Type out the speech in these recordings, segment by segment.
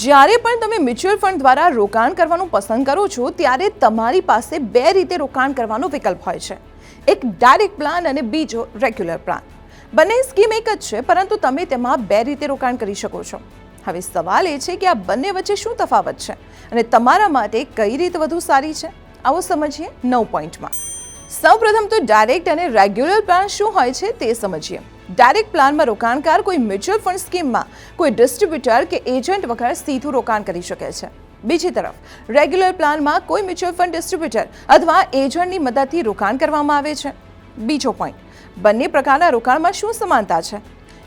જ્યારે પણ તમે મ્યુચ્યુઅલ ફંડ દ્વારા રોકાણ કરવાનું પસંદ કરો છો, ત્યારે તમારી પાસે બે રીતે રોકાણ કરવાનો વિકલ્પ હોય છે. એક ડાયરેક્ટ પ્લાન અને બીજો રેગ્યુલર પ્લાન. બંને સ્કીમ એક જ છે, પરંતુ તમે તેમાં બે રીતે રોકાણ કરી શકો છો. હવે સવાલ એ છે કે આ બંને વચ્ચે શું તફાવત છે અને તમારા માટે કઈ રીત વધુ સારી છે? આવો સમજીએ નવ પોઈન્ટમાં. સૌપ્રથમ તો ડાયરેક્ટ અને રેગ્યુલર પ્લાન શું હોય છે તે સમજીએ. ડાયરેક્ટ પ્લાનમાં રોકાણકાર કોઈ મ્યુચ્યુઅલ ફંડ સ્કીમમાં કોઈ ડિસ્ટ્રીબ્યુટર કે એજન્ટ વગર સીધું રોકાણ કરી શકે છે. બીજી તરફ રેગ્યુલર પ્લાનમાં કોઈ મ્યુચ્યુઅલ ફંડ ડિસ્ટ્રીબ્યુટર અથવા એજન્ટની મદદથી રોકાણ કરવામાં આવે છે. બીજો પોઈન્ટ બંને પ્રકારના રોકાણમાં શું સમાનતા છે?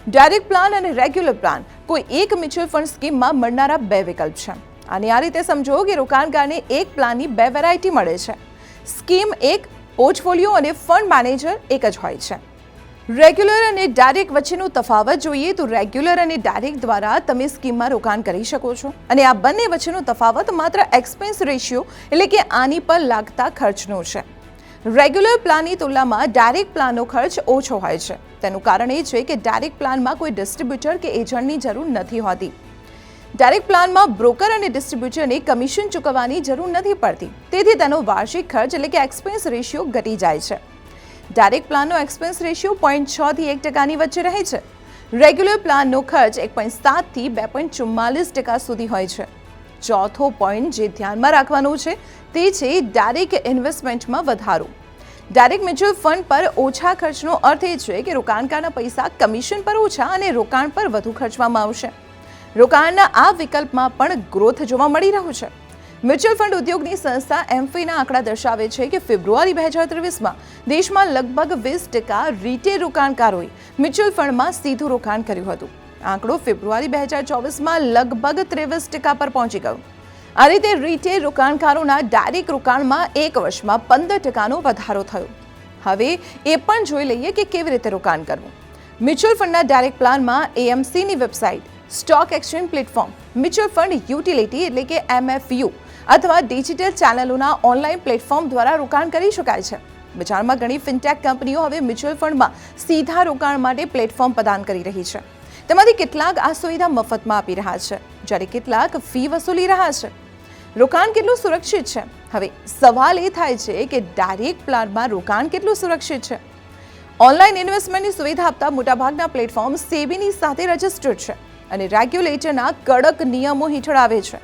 ડાયરેક્ટ પ્લાન અને રેગ્યુલર પ્લાન કોઈ એક મ્યુચ્યુઅલ ફંડ સ્કીમમાં મળનારા બે વિકલ્પ છે. અને આ રીતે સમજો કે રોકાણકારને એક પ્લાનની બે વેરાયટી મળે છે. સ્કીમ એક પોર્ટફોલિયો અને ફંડ મેનેજર એક જ હોય છે. રેગ્યુલર અને ડાયરેક્ટ વચ્ચેનો તફાવત જોઈએ તો રેગ્યુલર અને ડાયરેક્ટ દ્વારા તમે સ્કીમમાં રોકાણ કરી શકો છો. અને આ બંને વચ્ચેનો તફાવત માત્ર એક્સપેન્સ રેશિયો એટલે કે આની પર લાગતા ખર્ચનો છે. રેગ્યુલર પ્લાનની તુલનામાં ડાયરેક્ટ પ્લાનનો ખર્ચ ઓછો હોય છે. તેનું કારણ એ છે કે ડાયરેક્ટ પ્લાનમાં કોઈ ડિસ્ટ્રીબ્યુટર કે એજન્ટની જરૂર નથી હોતી. ડાયરેક્ટ પ્લાનમાં બ્રોકર અને ડિસ્ટ્રીબ્યુટરને કમિશન ચૂકવવાની જરૂર નથી પડતી. તેથી તેનો વાર્ષિક ખર્ચ એટલે કે એક્સપેન્સ રેશિયો ઘટી જાય છે. ડાયરેક્ટ પ્લાનનો એક્સપેન્સ રેશિયો પોઈન્ટ છથી એક ટકાની વચ્ચે રહે છે. રેગ્યુલર પ્લાનનો ખર્ચ એક પોઈન્ટ સાતથી બે પોઈન્ટ ચુમ્માલીસ ટકા સુધી હોય છે. ચોથો પોઈન્ટ જે ધ્યાનમાં રાખવાનું છે, તે છે ડાયરેક્ટ ઇન્વેસ્ટમેન્ટમાં વધારો. ડાયરેક્ટ મ્યુચ્યુઅલ ફંડ પર ઓછા ખર્ચનો અર્થ એ છે કે રોકાણકારના પૈસા કમિશન પર ઓછા અને રોકાણ પર વધુ ખર્ચવામાં આવશે. રોકાણના આ વિકલ્પમાં પણ ગ્રોથ જોવા મળી રહ્યો છે. મ્યુચ્યુઅલ ફંડ ઉદ્યોગની સંસ્થા એમફીના આંકડા દર્શાવે છે કે ફેબ્રુઆરી બે હજાર ત્રેવીસમાં દેશમાં લગભગ વીસ ટકા રિટેલ રોકાણકારોએ મ્યુચ્યુઅલ ફંડમાં સીધું રોકાણ કર્યું હતું. આંકડો ફેબ્રુઆરી બે હજાર ચોવીસમાં લગભગ ત્રેવીસ ટકા પર પહોંચી ગયો. આ રીતે રિટેલ રોકાણકારોના ડાયરેક્ટ રોકાણમાં એક વર્ષમાં પંદર ટકાનો વધારો થયો. હવે એ પણ જોઈ લઈએ કે કેવી રીતે રોકાણ કરવું. મ્યુચ્યુઅલ ફંડના ડાયરેક્ટ પ્લાનમાં એએમસીની website stock exchange platform mutual fund utility એટલે કે એમએફયુ અથવા ડિજિટલ ચેનલોના ઓનલાઈન પ્લેટફોર્મ દ્વારા રોકાણ કરી શકાય છે. બજારમાં ઘણી ફિનટેક કંપનીઓ હવે મ્યુચ્યુઅલ ફંડમાં સીધા રોકાણ માટે પ્લેટફોર્મ પ્રદાન કરી રહી છે. તેમાંથી કેટલાક આ સુવિધા મફતમાં આપી રહ્યા છે, જ્યારે કેટલાક ફી વસૂલી રહ્યા છે. રોકાણ કેટલું સુરક્ષિત છે? હવે સવાલ એ થાય છે કે ડાયરેક્ટ પ્લાનમાં રોકાણ કેટલું સુરક્ષિત છે? ઓનલાઈન ઇન્વેસ્ટમેન્ટની સુવિધા આપતા મોટાભાગના પ્લેટફોર્મ સેબીની સાથે રજિસ્ટર્ડ છે અને રેગ્યુલેટરના કડક નિયમો હેઠળ આવે છે.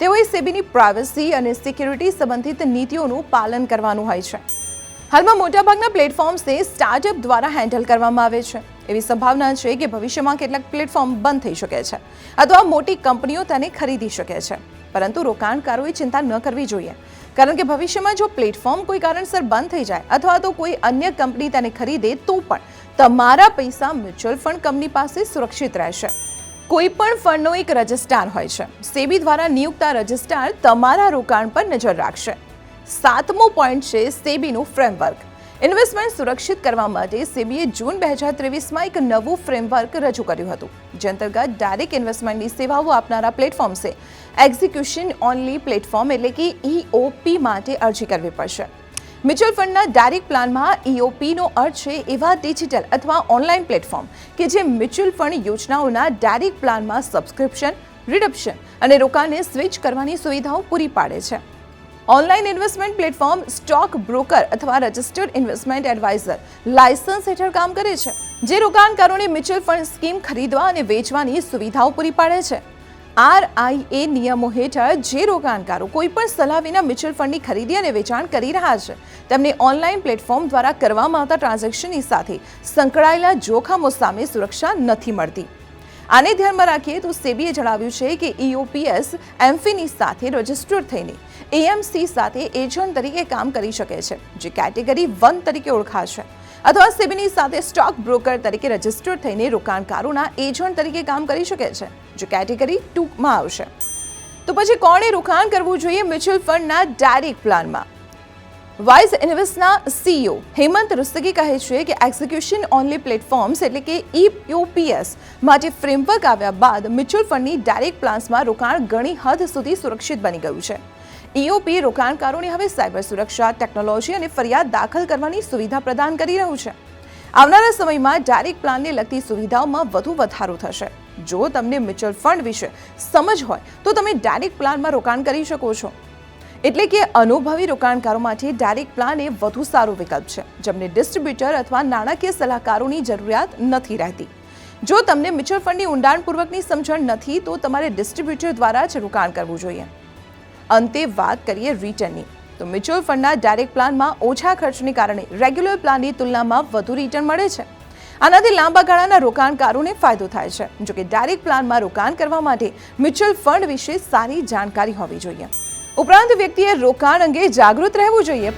તેઓએ સેબીની પ્રાઇવસી અને સિક્યુરિટી સંબંધિત નીતિઓનું પાલન કરવાનું હોય છે. હાલમાં મોટાભાગના પ્લેટફોર્મ્સને સ્ટાર્ટઅપ દ્વારા હેન્ડલ કરવામાં આવે છે. એવી સંભાવના છે કે ભવિષ્યમાં કેટલાક પ્લેટફોર્મ બંધ થઈ શકે છે અથવા મોટી કંપનીઓ તેને ખરીદી શકે છે. પરંતુ રોકાણકારોએ ચિંતા ન કરવી જોઈએ. કારણ કે ભવિષ્યમાં જો પ્લેટફોર્મ કોઈ કારણસર બંધ થઈ જાય અથવા તો કોઈ અન્ય કંપની તેને ખરીદે તો પણ તમારા પૈસા મ્યુચ્યુઅલ ફંડ કંપની પાસે સુરક્ષિત રહેશે. કોઈ પણ ફંડનો એક રજિસ્ટ્રાર હોય છે. સેબી દ્વારા નિયુક્ત રજિસ્ટ્રાર તમારા રોકાણ પર નજર રાખશે. સાતમો પોઈન્ટ છે સેબીનું ફ્રેમવર્ક ઇન્વેસ્ટમેન્ટ સુરક્ષિત કરવા માટે સેબીએ જૂન બે હજાર ત્રેવીસમાં એક નવું ફ્રેમવર્ક રજૂ કર્યું હતું. જે અંતર્ગત ડાયરેક્ટ ઇન્વેસ્ટમેન્ટની સેવાઓ આપનારા પ્લેટફોર્મ્સે એક્ઝિક્યુશન ઓનલી પ્લેટફોર્મ એટલે કે ઈઓપી માટે અરજી કરવી પડશે. મ્યુચ્યુઅલ ફંડના ડાયરેક્ટ પ્લાનમાં ઈઓપીનો અર્થ છે એવા ડિજિટલ અથવા ઓનલાઈન પ્લેટફોર્મ કે જે મ્યુચ્યુઅલ ફંડ યોજનાઓના ડાયરેક્ટ પ્લાનમાં સબસ્ક્રિપ્શન રિડપ્શન અને રોકાણને સ્વિચ કરવાની સુવિધાઓ પૂરી પાડે છે. Online investment platform stock broker અથવા રજિસ્ટર્ડ ઇન્વેસ્ટમેન્ટ એડવાઇઝર લાયસન્સ હેઠળ કામ કરે છે, જે રોકાણકારોને મ્યુચ્યુઅલ ફંડ સ્કીમ ખરીદવા અને વેચવાની સુવિધાઓ પૂરી પાડે છે. આરઆઈએ નિયમો હેઠળ જે રોકાણકારો કોઈ પણ સલાહ વિના મ્યુચ્યુઅલ ફંડની ખરીદી અને વેચાણ કરી રહ્યા છે, તેમને ઓનલાઈન પ્લેટફોર્મ દ્વારા કરવામાં આવતા ટ્રાન્ઝેક્શનની સાથે સંકળાયેલા જોખમો સામે સુરક્ષા નથી મળતી. આને ધ્યાનમાં રાખીએ તો સેબીએ જણાવ્યું છે કે ઇઓપીએસ એમફીની સાથે રજિસ્ટર થઈને એએમસી સાથે એજન્ટ તરીકે કામ કરી શકે છે, જે કેટેગરી વન તરીકે ઓળખાશે અથવા સેબીની સાથે સ્ટોક બ્રોકર તરીકે રજિસ્ટર થઈને રોકાણકારોના એજન્ટ તરીકે કામ કરી શકે છે, જે કેટેગરી ટૂંકમાં આવશે. તો પછી કોણે રોકાણ કરવું જોઈએ મ્યુચ્યુઅલ ફંડના ડાયરેક્ટ પ્લાનમાં વાઇઝ ઇન્વેસ્ટના સીઈઓ હેમંત રુસ્તગી કહે છે કે એક્ઝિક્યુશન ઓનલી પ્લેટફોર્મ્સ એટલે કે ઈયુપીએસ માટે ફ્રેમવર્ક આવ્યા બાદ મ્યુચ્યુઅલ ફંડની ડાયરેક્ટ પ્લાન્સમાં રોકાણ ઘણી હદ સુધી સુરક્ષિત બની ગયું છે. ઈઓપી રોકાણકારોને હવે સાયબર સુરક્ષા, ટેકનોલોજી અને ફરિયાદ દાખલ કરવાની સુવિધા પ્રદાન કરી રહ્યું છે. આવનારા સમયમાં ડાયરેક્ટ પ્લાનને લગતી સુવિધાઓમાં વધુ વધારો થશે. જો તમને મ્યુચ્યુઅલ ફંડ વિશે સમજ હોય, તો તમે ડાયરેક્ટ પ્લાનમાં રોકાણ કરી શકો છો. એટલે કે અનુભવી રોકાણકારો માટે ડાયરેક્ટ પ્લાન એ વધુ સારો વિકલ્પ છે, જેમને ડિસ્ટ્રીબ્યુટર અથવા નાણાકીય સલાહકારોની જરૂરિયાત નથી રહેતી. જો તમને મ્યુચ્યુઅલ ફંડની ઊંડાણપૂર્વકની સમજણ નથી, તો તમારે ડિસ્ટ્રીબ્યુટર દ્વારા જ રોકાણ કરવું જોઈએ. અંતે વાત કરીએ રિટર્નની તો મ્યુચ્યુઅલ ફંડના ડાયરેક્ટ પ્લાનમાં ઓછા ખર્ચને કારણે રેગ્યુલર પ્લાનની તુલનામાં વધુ રિટર્ન મળે છે. આનાથી લાંબા ગાળાના રોકાણકારોને ફાયદો થાય છે. જોકે ડાયરેક્ટ પ્લાનમાં રોકાણ કરવા માટે મ્યુચ્યુઅલ ફંડ વિશે સારી જાણકારી હોવી જોઈએ. ઉપરાંત વ્યક્તિએ રોકાણ અંગે જાગૃત રહેવું જોઈએ.